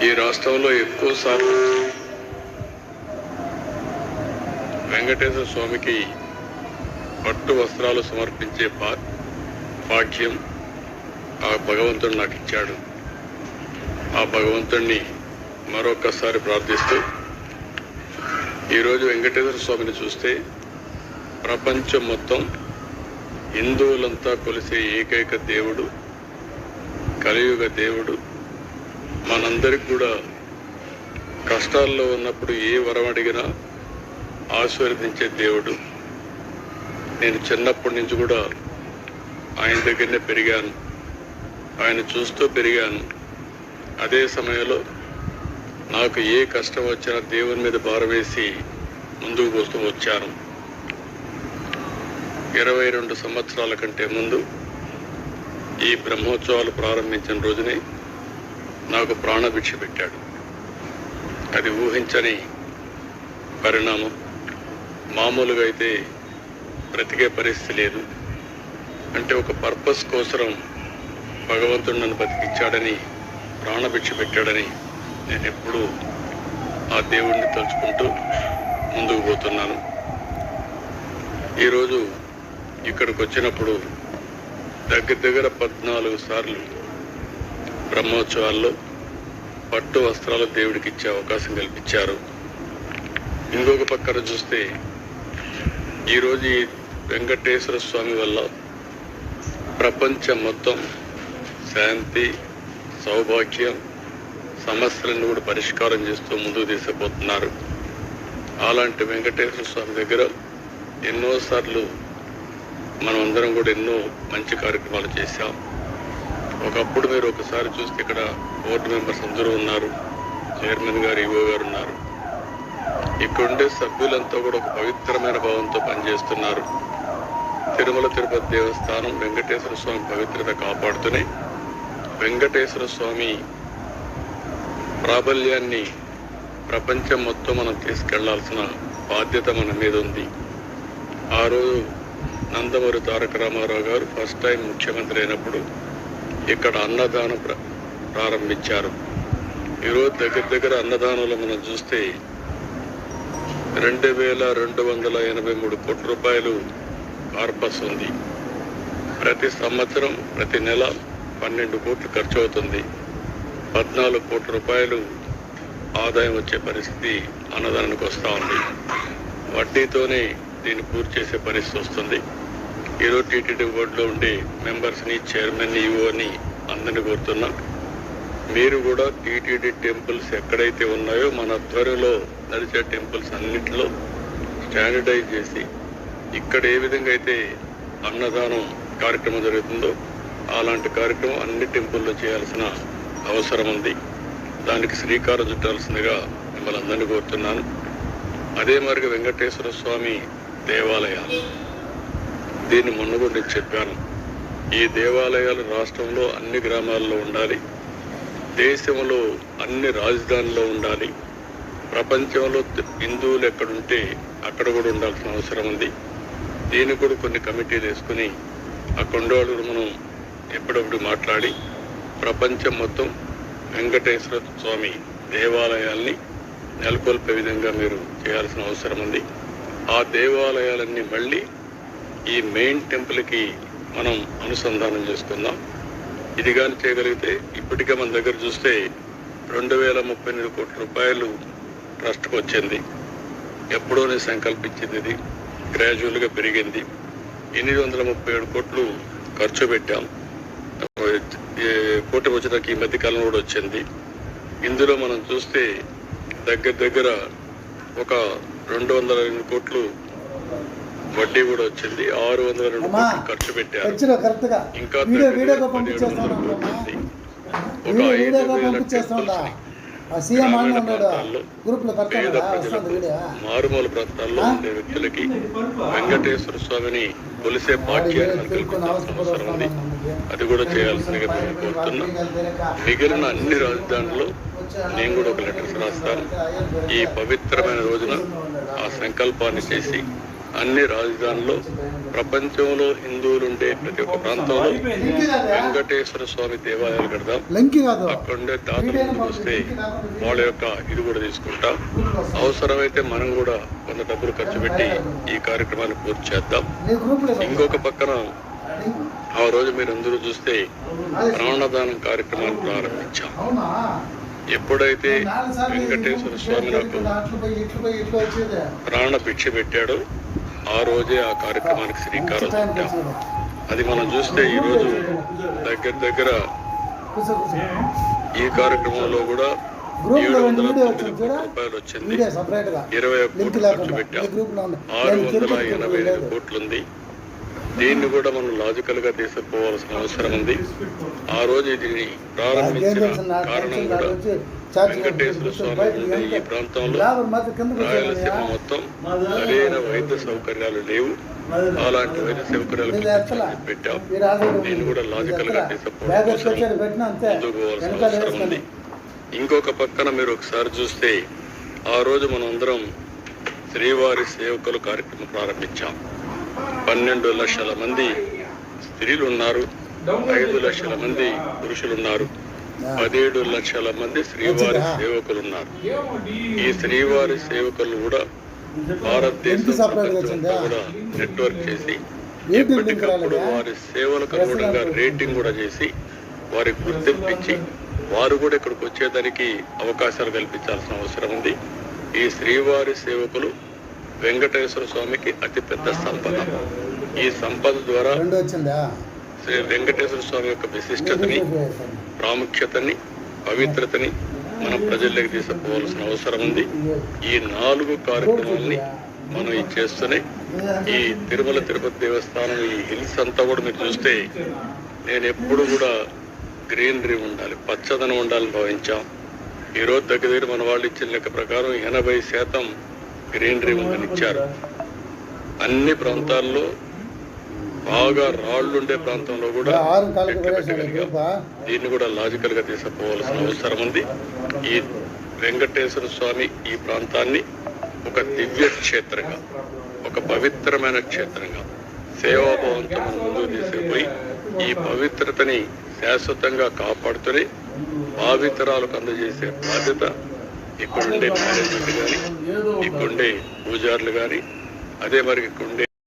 ఈ రాష్ట్రంలో ఎక్కువ సార్లు వెంకటేశ్వర స్వామికి పట్టు వస్త్రాలు సమర్పించే పా భాగ్యం ఆ భగవంతుడు నాకు ఇచ్చాడు. ఆ భగవంతుణ్ణి మరొకసారి ప్రార్థిస్తూ ఈరోజు వెంకటేశ్వర స్వామిని చూస్తే ప్రపంచం మొత్తం హిందువులంతా కొలిసే ఏకైక దేవుడు కలియుగ దేవుడు మనందరికి కూడా కష్టాల్లో ఉన్నప్పుడు ఏ వరం అడిగినా ఆశీర్వదించే దేవుడు. నేను చిన్నప్పటి నుంచి కూడా ఆయన దగ్గరనే పెరిగాను. ఆయన చూస్తూ పెరిగాను. అదే సమయంలో నాకు ఏ కష్టం వచ్చినా దేవుని మీద భారవేసి ముందుకు పోస్తూ వచ్చాను. ఇరవై రెండు సంవత్సరాల కంటే ముందు ఈ బ్రహ్మోత్సవాలు ప్రారంభించిన రోజునే నాకు ప్రాణభిక్ష పెట్టాడు. అది ఊహించని పరిణామం. మామూలుగా అయితే బ్రతికే పరిస్థితి లేదు. అంటే ఒక పర్పస్ కోసరం భగవంతుడు నన్ను బతికిచ్చాడని ప్రాణభిక్ష పెట్టాడని నేను ఎప్పుడూ ఆ దేవుణ్ణి తలుచుకుంటూ ముందుకు పోతున్నాను. ఈరోజు ఇక్కడికి వచ్చినప్పుడు దగ్గర దగ్గర పద్నాలుగు సార్లు బ్రహ్మోత్సవాల్లో పట్టు వస్త్రాలు దేవుడికి ఇచ్చే అవకాశం కల్పించారు. ఇంకొక పక్కన చూస్తే ఈరోజు ఈ వెంకటేశ్వర స్వామి వల్ల ప్రపంచం మొత్తం శాంతి సౌభాగ్యం సమస్యలను కూడా పరిష్కారం చేస్తూ ముందుకు తీసుకుపోతున్నారు. అలాంటి వెంకటేశ్వర స్వామి దగ్గర ఎన్నోసార్లు మనం అందరం కూడా ఎన్నో మంచి కార్యక్రమాలు చేశాం. ఒకప్పుడు మీరు ఒకసారి చూస్తే ఇక్కడ బోర్డు మెంబర్స్ అందరూ ఉన్నారు. చైర్మన్ గారు ఈవో గారు ఉన్నారు. ఇక్కడుండే సభ్యులంతా కూడా ఒక పవిత్రమైన భావంతో పనిచేస్తున్నారు. తిరుమల తిరుపతి దేవస్థానం వెంకటేశ్వర స్వామి పవిత్రత కాపాడుతూనే వెంకటేశ్వర స్వామి ప్రాబల్యాన్ని ప్రపంచం మొత్తం మనం తీసుకెళ్ళాల్సిన బాధ్యత మన మీద ఉంది. ఆ రోజు నందమూరి తారక రామారావు గారు ఫస్ట్ టైం ముఖ్యమంత్రి అయినప్పుడు ఇక్కడ అన్నదానం ప్ర- ప్రారంభించారు. ఈరోజు దగ్గర దగ్గర అన్నదానంలో మనం చూస్తే రెండు వేల రెండు వందల ఎనభై మూడు కోట్ల రూపాయలు కార్పస్ ఉంది. ప్రతి సంవత్సరం ప్రతి నెల పన్నెండు కోట్లు ఖర్చు అవుతుంది పద్నాలుగు కోట్ల రూపాయలు ఆదాయం వచ్చే పరిస్థితి అన్నదానానికి వస్తూ ఉంది. వడ్డీతోనే దీన్ని పూర్తి చేసే పరిస్థితి వస్తుంది. ఈరోజు టీటీడీ బోర్డులో ఉండే మెంబర్స్ని చైర్మన్ ఈఓని అందరిని కోరుతున్నా. మీరు కూడా టీటీడీ టెంపుల్స్ ఎక్కడైతే ఉన్నాయో మన త్వరలో నడిచే టెంపుల్స్ అన్నింటిలో స్టాండర్డైజ్ చేసి ఇక్కడ ఏ విధంగా అయితే అన్నదానం కార్యక్రమం జరుగుతుందో అలాంటి కార్యక్రమం అన్ని టెంపుల్లో చేయాల్సిన అవసరం ఉంది. దానికి శ్రీకారం చుట్టాల్సిందిగా మిమ్మల్ని అందరినీ కోరుతున్నాను. అదే మరి వెంకటేశ్వర స్వామి దేవాలయాలు. దీన్ని మొన్న కూడా నేను చెప్పాను. ఈ దేవాలయాలు రాష్ట్రంలో అన్ని గ్రామాల్లో ఉండాలి. దేశంలో అన్ని రాజధానిలో ఉండాలి. ప్రపంచంలో హిందువులు ఎక్కడుంటే అక్కడ కూడా ఉండాల్సిన అవసరం ఉంది. దీనికి కూడా కొన్ని కమిటీలు వేసుకుని ఆ కొండవాళ్ళు మనం ఎప్పుడప్పుడు మాట్లాడి ప్రపంచం మొత్తం వెంకటేశ్వర స్వామి దేవాలయాల్ని నెలకొల్పే విధంగా మీరు చేయాల్సిన అవసరం ఉంది. ఆ దేవాలయాలన్నీ మళ్ళీ ఈ మెయిన్ టెంపుల్కి మనం అనుసంధానం చేసుకుందాం. ఇది కానీ చేయగలిగితే ఇప్పటికే మన దగ్గర చూస్తే రెండు వేల ముప్పై ఎనిమిది కోట్ల రూపాయలు ట్రస్ట్కి వచ్చింది. ఎప్పుడోనే సంకల్పించింది ఇది. గ్రాడ్యువల్గా పెరిగింది. ఎనిమిది వందల ముప్పై ఏడు కోట్లు ఖర్చు పెట్టాం. కోటి వచ్చేదానికి ఈ మధ్య కాలంలో కూడా వచ్చింది. ఇందులో మనం చూస్తే దగ్గర దగ్గర ఒక రెండు వందల ఎనిమిది కోట్లు వడ్డీ కూడా వచ్చింది. ఆరు వందల రెండు అమ్మా, కోట్లు ఖర్చు పెట్టారు. ఇంకా. ఒక ఐదు వేల మారుమూల ప్రాంతాల్లో? ఉండే వ్యక్తులకి వెంకటేశ్వర స్వామిని కొలిసే భాగ్యాన్ని అవసరం ఉంది. అది కూడా చేయాల్సిందిగా మేము కోరుతున్నాం. మిగిలిన అన్ని రాజధానుల్లో నేను కూడా ఒక లెటర్స్ రాస్తాను. ఈ పవిత్రమైన రోజున ఆ సంకల్పాన్ని చేసి అన్ని రాజధానుల్లో ప్రపంచంలో హిందువులు ఉండే ప్రతి ఒక్క ప్రాంతంలో వెంకటేశ్వర స్వామి దేవాలయాలు కడదాం. అక్కడ ఉండే దాతలు ముందుకు వస్తే వాళ్ళ యొక్క ఇది కూడా తీసుకుంటాం. అవసరమైతే మనం కూడా కొంత డబ్బులు ఖర్చు పెట్టి ఈ కార్యక్రమాన్ని పూర్తి చేద్దాం. ఇంకొక పక్కన ఆ రోజు మీరు అందరూ చూస్తే ప్రాణదానం కార్యక్రమాన్ని ప్రారంభించాం. ఎప్పుడైతే వెంకటేశ్వర స్వామి నాకు ప్రాణ భిక్ష పెట్టాడో ఆ రోజే ఆ కార్యక్రమానికి శ్రీకారం చుట్టాం. అది మనం చూస్తే ఈరోజు దగ్గర దగ్గర ఈ కార్యక్రమంలో కూడా ఏడు వందల తొమ్మిది కోట్ల రూపాయలు వచ్చింది. ఇరవై కోట్లు ఖర్చు పెట్టాం. ఆరు వందల ఎనభై ఐదు లేదు. కోట్లు ఉంది దీన్ని కూడా మనం లాజికల్గా తీసుకుపోవాల్సిన అవసరం ఉంది. ఆ రోజు ఇది నాకేం ప్రారంభించిన కారణం కూడా స్వామి ఈ ప్రాంతంలో రాయలసీమ మొత్తం సరైన వైద్య సౌకర్యాలు లేవు. అలాంటి వైద్య సౌకర్యాలు పెట్టాం దీన్ని కూడా లాజికల్గా అవసరం. ఉంది. ఇంకొక పక్కన మీరు ఒకసారి చూస్తే ఆ రోజు మనం అందరం శ్రీవారి సేవకులు కార్యక్రమం ప్రారంభించాం. పన్నెండు లక్షల మంది స్త్రీలు ఉన్నారు. ఐదు లక్షల మంది పురుషులు ఉన్నారు. పదిహేడు లక్షల మంది శ్రీవారి సేవకులు ఉన్నారు ఈ శ్రీవారి సేవకులు కూడా భారతదేశం కూడా నెట్వర్క్ చేసి ఎప్పటికప్పుడు? వారి సేవలకు అనుగుణంగా రేటింగ్ కూడా చేసి వారికి గుర్తింపించి వారు కూడా ఇక్కడికి వచ్చేదానికి అవకాశాలు కల్పించాల్సిన అవసరం ఉంది. ఈ శ్రీవారి సేవకులు వెంకటేశ్వర స్వామికి అతిపెద్ద సంపద. ఈ సంపద ద్వారా శ్రీ వెంకటేశ్వర స్వామి యొక్క విశిష్టతని ప్రాముఖ్యతని పవిత్రతని మనం ప్రజల్లోకి తీసుకుపోవాల్సిన అవసరం ఉంది. ఈ నాలుగు కార్యక్రమాల్ని మనం ఇది చేస్తూనే ఈ తిరుమల తిరుపతి దేవస్థానం ఈ హిల్స్ అంతా కూడా మీరు చూస్తే నేను ఎప్పుడు కూడా గ్రీనరీ ఉండాలి పచ్చదనం ఉండాలని భావించాం. ఈ రోజు దగ్గర దగ్గర మన వాళ్ళు ఇచ్చిన లెక్క ప్రకారం ఎనభై శాతం గ్రీనరీ ఉందని ఇచ్చారు. అన్ని ప్రాంతాల్లో బాగా రాళ్ళు ఉండే ప్రాంతంలో కూడా దీన్ని కూడా లాజికల్గా తీసుకుపోవాల్సిన అవసరం ఉంది. ఈ వెంకటేశ్వర స్వామి ఈ ప్రాంతాన్ని ఒక దివ్య క్షేత్రంగా ఒక పవిత్రమైన క్షేత్రంగా సేవాభావంతో మనం ముందుకు తీసుకుపోయి ఈ పవిత్రతని శాశ్వతంగా కాపాడుతూనే భావితరాలకు అందజేసే బాధ్యత ఇక్కడుండే మేనేజ్మెంట్ కానీ ఇక్కడుండే పూజారులు కానీ అదే మరి ఇక్కడుండే